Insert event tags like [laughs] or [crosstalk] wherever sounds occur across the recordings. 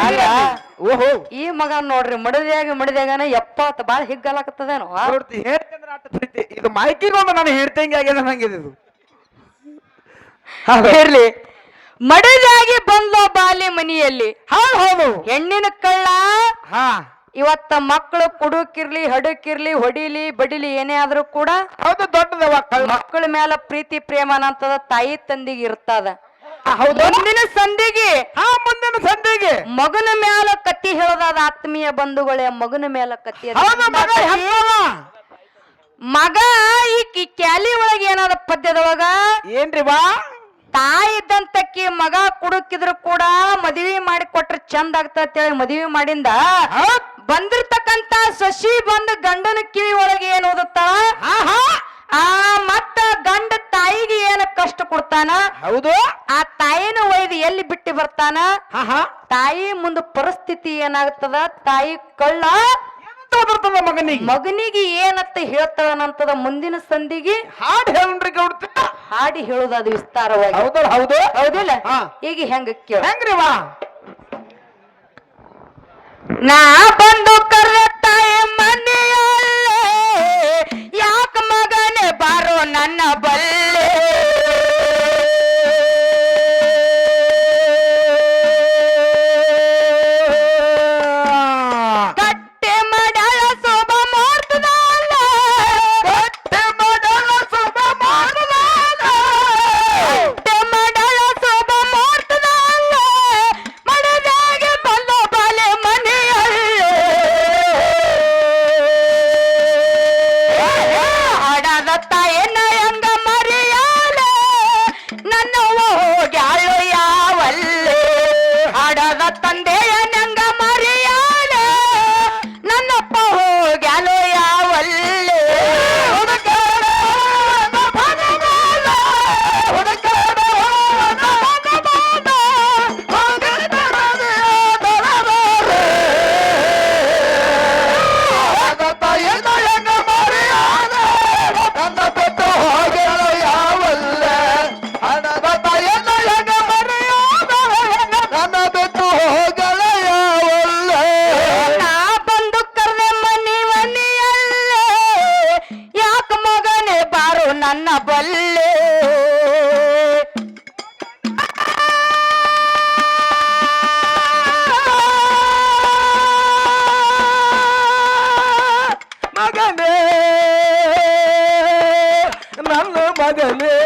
ಅಲ್ಲ. ಓಹೋ. ಈ ಮಗ ನೋಡ್ರಿ ಮಡದಿಯಾಗಿ ಮಡದಿಯಾಗನ ಎಪ್ಪತ್ ಬಾಳ ಹಿಗ್ಗಲಾಕತ್ತದೇನೋ? ನೋಡ್ತಿ ಹೇಳ್ತಂದ್ರ ಆಟ ಪ್ರೀತಿ ಇದು ಮೈಕಿಗೊಂದು ನಾನು ಹೇಳ್ತಂಗೆ ಆಗ್ಯದ ನಂಗಿದೆ ಇದು. ಇರ್ಲಿ. ಮಡದ್ಯಾಗಿ ಬಂದ್ಲೋ ಬಾಲಿ ಮನೆಯಲ್ಲಿ. ಹೌದು ಹೌದು. ಹೆಣ್ಣಿನ ಕಳ್ಳ ಹಾ. ಇವತ್ತ ಮಕ್ಕಳು ಕುಡುಕಿರ್ಲಿ ಹಡಕಿರ್ಲಿ ಹೊಡಿಲಿ ಬಡಿಲಿ ಏನೇ ಆದ್ರೂ ಕೂಡ ಹೌದು ದೊಡ್ಡದವ ಮಕ್ಕಳ ಮೇಲೆ ಪ್ರೀತಿ ಪ್ರೇಮ ಅನ್ನಂತದ ತಾಯಿ ತಂದಿಗೆ ಇರ್ತದ. ಮುಂದಿನ ಸಂಧಿಗೆ. ಹಾ ಮುಂದಿನ ಸಂಧಿಗೆ. ಮಗನ ಮ್ಯಾಲ ಕತ್ತಿ ಹೇಳದಾದ ಆತ್ಮೀಯ ಬಂಧುಗಳೇ ಮಗನ ಮ್ಯಾಲ ಕತ್ತಿ ಅದ. ಹೌದು ಮಗ. ಮಗ ಈ ಕಿ- ಕ್ಯಾಲಿ ಒಳಗೆ ಏನಾದ ಪದ್ಯದೊಳಗ? ಏನ್ರಿ ಬಾ? ತಾಯಿ ಇದ್ದಂತಕ್ಕಿ ಮಗ ಕುಡುಕಿದ್ರು ಕೂಡ ಮದುವೆ ಮಾಡಿ ಕೊಟ್ರೆ ಚಂದ ಆಗ್ತೇಳಿ ಮದುವೆ ಮಾಡಿಂದ ಹೌದ್. ಬಂದಿರ್ತಕ್ಕಂತ ಸಸಿ ಬಂದ ಗಂಡನ ಕಿವಿ ಒಳಗೆ ಏನ್ ಓದುತ್ತಾಳ ಹಾ ಹಾ ಆ ಮತ್ತ ಗಂಡ ತಾಯಿಗೆ ಏನ ಕಷ್ಟ ಕೊಡ್ತಾನ? ಹೌದು. ಆ ತಾಯಿನ ಒಯ್ದು ಎಲ್ಲಿ ಬಿಟ್ಟು ಬರ್ತಾನ? ತಾಯಿ ಮುಂದ ಪರಿಸ್ಥಿತಿ ಏನಾಗ್ತದ? ತಾಯಿ ಕಳ್ಳ ಬರ್ತದ ಮಗನಿಗೆ? ಮಗನಿಗೆ ಏನತ್ತ ಹೇಳ್ತಾನಂತದ ಮುಂದಿನ ಸಂಧಿಗೆ? ಹಾಡು ಹೇಳ್ರಿ ಗೌಡ್ತಿ ಹಾಡಿ ಹೇಳುದು ಅದು ವಿಸ್ತಾರವಾಗಿ. ಹೌದು ಹೌದು. ಹೌದಿಲ್ಲ. ಈಗ ಹೆಂಗ ಕೇಳ. ಹೆಂಗ್ರಿ ವಾ? ನಾ ಬಂದು ನನ್ನ ಮಗನೇ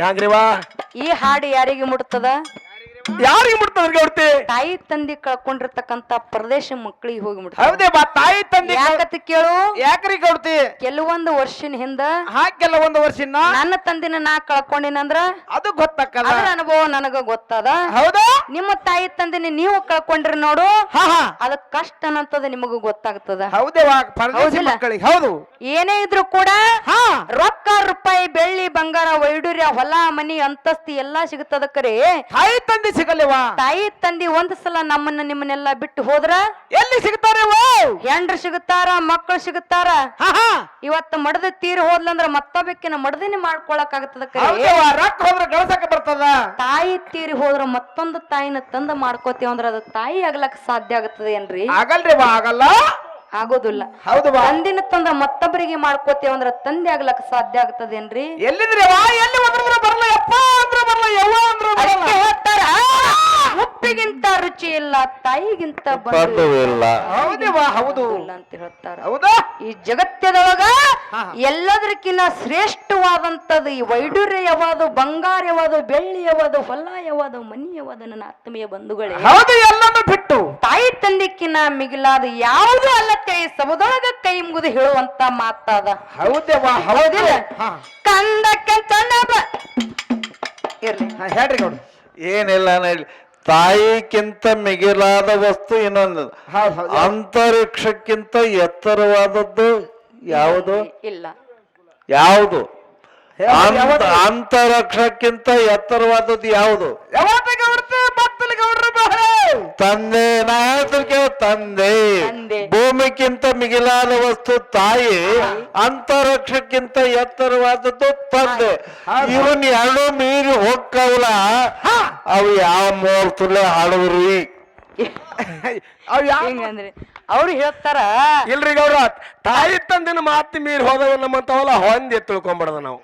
ಹೆಂಗ್ರಿವಾ ಈ ಹಾಡು ಯಾರಿಗೆ ಮುಟ್ತದ? ಯಾರಿಗೆ ಮುಟ್ತದ್ರಿ ಗೌಡ್ತಿ ತಾಯಿ ತಂದೆ ಕಳ್ಕೊಂಡಿರ್ತಕ್ಕಂತ ಪ್ರದೇಶ ಮಕ್ಕಳಿಗೆ ಹೋಗಿ ಮುಟ್ತದ. ಹೌದೇ ಬಾ ತಾಯಿ ತಂದೆ ಯಾಕತ್ ಕೇಳು? ಯಾಕ್ರಿ ಗೌಡ್ತಿ ಕೆಲವೊಂದು ವರ್ಷಿನ ಹಿಂದ ಹಾ ಕೆಲವೊಂದು ವರ್ಷಿನ? ನನ್ನ ತಂದಿನ ನಾ ಕಳ್ಕೊಂಡಿನಂದ್ರ? ಅದು ಗೊತ್ತಾಕಲ್ಲ. ಅದ್ರ ಅನುಭವ ನನಗ ಗೊತ್ತದ. ಹೌದಾ? ನಿಮ್ಮ ತಾಯಿ ತಂದಿನ ನೀವು ಕಳ್ಕೊಂಡ್ರಿ ನೋಡು. ಹಾ ಹಾ. ಅದ ಕಷ್ಟ ಅನ್ನಂತದ ನಿಮಗ ಗೊತ್ತಾಗ್ತದ. ಹೌದೇ ವಾ ಪರದೇಶಿ ಹೌದಿಲ್ಲ? ಮಕ್ಕಳಿಗೆ ಹೌದು. ಏನೇ ಇದ್ರು ಕೂಡ ಹಾ. ರೊಕ್ಕ ರೂಪಾಯಿ ಬೆಳ್ಳಿ ಬಂಗಾರ ವೈಡೂರ್ಯ ಹೊಲ ಮನಿ ಅಂತಸ್ತಿ ಎಲ್ಲಾ ಸಿಗುತ್ತದ ಕರೆ. ತಾಯಿ ತಂದೆ ಸಿಗಲ್ಲೇವಾ ತಾಯಿ ತಂದಿ ಒಂದ್ ಸಲ ನಮ್ಮನ್ನ ನಿಮ್ಮನ್ನೆಲ್ಲ ಬಿಟ್ಟು ಹೋದ್ರ? ಎಲ್ಲಿ ಸಿಗ್ತಾರೆ ಹೆಂಡ್ರು ಸಿಗುತ್ತಾರ ಮಕ್ಕಳು ಸಿಗುತ್ತಾರ? ಇವತ್ತು ಮಡದ ತೀರ್ ಹೋದ್ಲಂದ್ರ ಮತ್ತೊಬ್ಬಕ್ಕಿನ ಮಡದಿನಿ ಮಾಡ್ಕೊಳಕ್ ಆಗತ್ತದ ರೊಕ್ಕ ಹೋದ್ರೆ ಬರ್ತದ? ತಾಯಿ ತೀರಿ ಹೋದ್ರ ಮತ್ತೊಂದು ತಾಯಿನ ತಂದ ಮಾಡ್ಕೋತೀವಿ ಅಂದ್ರ ಅದು ತಾಯಿ ಆಗ್ಲಕ್ ಸಾಧ್ಯ ಆಗತ್ತದ ಏನ್ರಿ? ಆಗಲ್ರಿ ಆಗಲ್ಲ? ಆಗೋದಿಲ್ಲ. ಹೌದು ಅಂದಿನ ತಂದಿನ ತಂದ್ರ ಮತ್ತೊಬ್ಬರಿಗೆ ಮಾಡ್ಕೋತೀವಿ ಅಂದ್ರ ತಂದೆ ಆಗ್ಲಕ್ ಸಾಧ್ಯ ಆಗ್ತದೇನ್ರಿ ಎಲ್ಲಿದ್ರೆ ಎಲ್ಲಿ ಬರಲ್ಲ ಯಪ್ಪ ಅಂದ್ರೆ ಬರಲ್ಲ ಯವ್ವ ಅಂದ್ರೆ ಬರಲ್ಲ. ಹೇಳ್ತಾರ ರುಚಿ ಇಲ್ಲ. ತಾಯಿಗಿಂತ ಬಂಧು ಬಂಧುವಿಲ್ಲ ಹೌದೇ. ಇಲ್ಲ ಅಂತ ಹೇಳ್ತಾರ. ಹೌದಾ? ಈ ಜಗತ್ತದೊಳಗ. ಎಲ್ಲದಕ್ಕಿಂತ ಶ್ರೇಷ್ಠವಾದಂತದ್ದು ಈ ವೈಡೂರ್ಯವಾದ ಬಂಗಾರ್ಯವಾದ ಬೆಳ್ಳಿಯವಾದ ಹೊಲ್ಲಾಯವಾದ ಬೆಳ್ಳಿ ಯಾವುದು ಹೊಲ ಯಾವುದು ಮನಿ ನನ್ನ ಆತ್ಮೀಯ ಬಂಧುಗಳೇ ಹೌದು ಎಲ್ಲಾನು ಬಿಟ್ಟು. ತಾಯಿ ತಂದಿಕ್ಕಿನ ಮಿಗಿಲಾದ ಯಾವುದು ಅಲ್ಲ ಕೈ ಸಬದೊಳಗ ಕೈ ಮುಗಿದು ಹೇಳುವಂತ ಮಾತಾದ. ಹೌದೇವಾ ಹೌದಿಲ್ಲ? ಕಂದಕ್ಕೆ ಇರ್ಲಿ. ಹಾ, ಹೇಳ್ರಿ ಏನಿಲ್ಲ ಹೇಳಿ ತಾಯಿಕ್ಕಿಂತ ಮಿಗಿಲಾದ ವಸ್ತು ಇನ್ನೊಂದು. ಅಂತರಿಕ್ಷಕ್ಕಿಂತ ಎತ್ತರವಾದದ್ದು ಯಾವುದು? ಇಲ್ಲ. ಯಾವುದು? ಯಾವ್ದು- ಅಂತ- ಅಂತರಿಕ್ಷಕ್ಕಿಂತ ಎತ್ತರವಾದದ್ದು ಯಾವುದು? ತಂದೆ ನಾ ಹೇಳ್ತೀನಿ ಕೇಳು, ತಂದೆ. ತಂದೆ. ಭೂಮಿಗಿಂತ ಮಿಗಿಲಾದ ವಸ್ತು ತಾಯಿ ಅಂತರಿಕ್ಷಕ್ಕಿಂತ ಎತ್ತರವಾದದ್ದು ತಂದೆ. ಹೌದು. ಇವನ್ ಎರಡು ಮೀರಿ ಹೋಗ್ಕವಲ್ಲ ಅವು ಯಾವ ಮೂರ್ತಲೆ ಹಾಡುವ್ರಿ [laughs] ಅವ್ ಯಾವ ಹಿಂಗಂದ್ರಿ ಅವ್ರು ಹೇಳ್ತಾರ ಇಲ್ರಿ ಗೌರ ತಾಯಿ ತಂದಿನ ಮಾತು ಮೀರಿ ಹೋದವ ನಮ್ಮಂತವಲ್ಲ ಹೊಂದಿ ತಿಳ್ಕೊಂಬಿಡದ ನಾವು.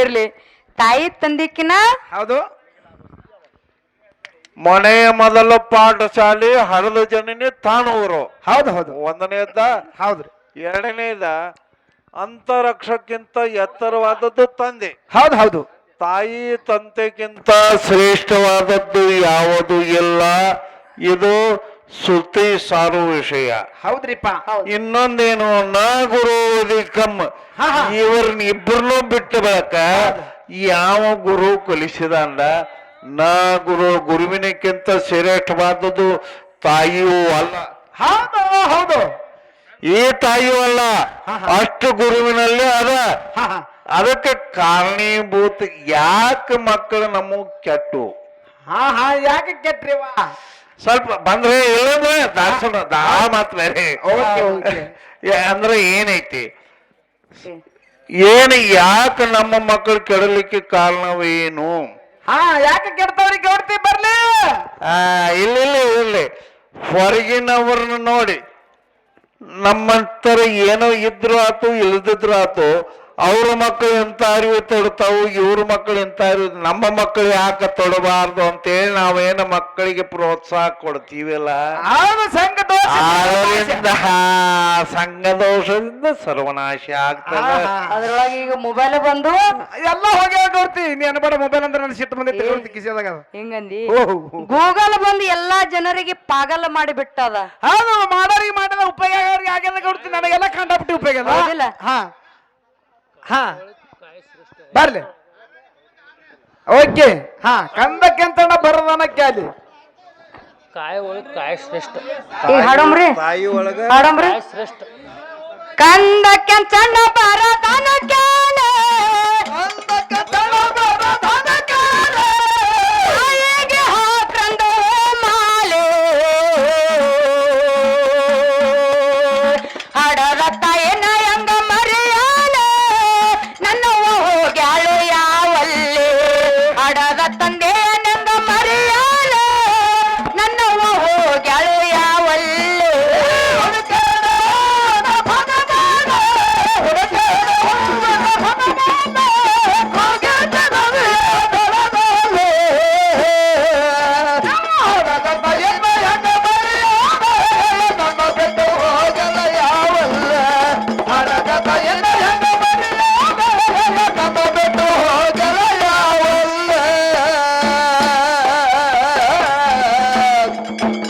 ಇರ್ಲಿ. ತಾಯಿ ತಂದಿಕ್ಕಿನ ಹೌದು. ಮನೆಯ ಮೊದಲ ಪಾಠಶಾಲೆ ಹರಿದ ಜನನಿ ತಾನೂರು ಹೌದು ಹೌದು. ಒಂದನೇದ ಹೌದ್ರಿ. ಎರಡನೇದ ಅಂತರಕ್ಷಕ್ಕಿಂತ ಎತ್ತರವಾದದ್ದು ತಂದೆ. ಹೌದು ಹೌದು. ತಾಯಿ ತಂದೆಗಿಂತ ಶ್ರೇಷ್ಠವಾದದ್ದು ಯಾವುದು ಇಲ್ಲ. ಇದು ಶ್ರುತಿ ಸಾರು ವಿಷಯ. ಹೌದ್ರಿಪ್ಪ. ಇನ್ನೊಂದೇನು ನಾ ಗುರು ಕಮ್ಮ. ಇವ್ರನ್ನ ಇಬ್ಬರನ್ನೂ ಬಿಟ್ಟು ಬಳಕ ಯಾವ ಗುರು ಕಲಿಸಿದ ನಾ ಗುರು ಗುರುವಿನಕ್ಕಿಂತ ಶ್ರೇಷ್ಠವಾದದ್ದು ತಾಯಿಯೂ ಅಲ್ಲ. ಹೌದು ಹೌದು. ಈ ತಾಯಿಯೂ ಅಲ್ಲ. ಅಷ್ಟು ಗುರುವಿನಲ್ಲಿ ಅದ. ಅದಕ್ಕೆ ಕಾರಣೀಭೂತ ಯಾಕೆ ಮಕ್ಕಳು ನಮಗ್ ಕೆಟ್ಟು? ಹಾ ಹಾ ಯಾಕೆ ಕೆಟ್ರಿವಾ? ಸ್ವಲ್ಪ ಬಂದ್ರೆ ಇಲ್ಲಂದ್ರೆ ದಾಸನ ದಾ ಮಾತು ಬೇರೆ. ಅಂದ್ರೆ ಏನೈತಿ? ಏನು ಯಾಕೆ ನಮ್ಮ ಮಕ್ಕಳು ಕೆಡಲಿಕ್ಕೆ ಕಾರಣವೇನು? ಹಾ ಯಾಕೆ ಕೆಡ್ತಾವ್ರಿ ಕೆಡ್ತಿ ಬರ್ಲಿ? ಆ ಇಲ್ಲಿ ಇಲ್ಲ ಇಲ್ಲಿ. ಹೊರಗಿನವ್ರನ್ನ ನೋಡಿ. ನಮ್ಮಂತರ ಏನೋ ಇದ್ರು ಆತು ಇಲ್ದಿದ್ರು ಆತು ಅವ್ರ ಮಕ್ಕಳು ಎಂತ ಅರಿವು ತೊಡ್ತಾವು ಇವ್ರ ಮಕ್ಕಳು ಎಂತ ಅರಿವು ನಮ್ಮ ಮಕ್ಕಳು ಯಾಕೆ ತೊಡಬಾರ್ದು ಅಂತೇಳಿ ನಾವೇನು ಮಕ್ಕಳಿಗೆ ಪ್ರೋತ್ಸಾಹ ಕೊಡ್ತೀವಲ್ಲ? ಹೌದು ಸಂಘ ದೋಷ. ಅದರಿಂದ ಸಂಘ ದೋಷದಿಂದ ಸರ್ವನಾಶ ಆಗ್ತದೆ. ಅದ್ರೊಳಗೆ ಈಗ ಮೊಬೈಲ್ ಬಂದು ಎಲ್ಲ ಹೋಗಿ ಗೌಡ್ತಿ ನೀನು ಬೇಡ ಮೊಬೈಲ್ ಅಂದ್ರೆ ನನ್ನ ಸಿಟ್ಟು ಬಂದೈತಿ ಗೌಡ್ತಿ ಕಿಸಿದಾಗ ಹಿಂಗಂದಿ? ಗೂಗಲ್ ಬಂದು ಎಲ್ಲಾ ಜನರಿಗೆ ಪಾಗಲ ಮಾಡಿ ಬಿಟ್ಟದ ಹೌದು ಮಾಡೋರಿಗೆ ಮಾಡಿದ ಉಪಯೋಗ ಅವ್ರಿಗೆ ಆಗ್ಯದ ಕೊಡ್ತೀನಿ ನನಗೆಲ್ಲ ಕಂಡಪಟ್ಟಿ ಉಪಯೋಗ ಇಲ್ಲ ಹಾ ಹಾ. ಬರ್ಲಿ. ಓಕೆ ಹಾ ಕಂದಕ್ಕೆಂತ ಬರದನ ಕ್ಯಾಲಿ. ಕಾಯಿ ಒಳಗೆ ಕಾಯಿ ಶ್ರೇಷ್ಠ. ಈಗ ಹಾಡೋಮ್ರಿ ಬಾಯಿ ಒಳಗ ಕಂದ ಕೆಂಚಣ್ಣ ಬರತನ ಕೇಳ ಕಂದ ಕೆಂಚಣ್ಣ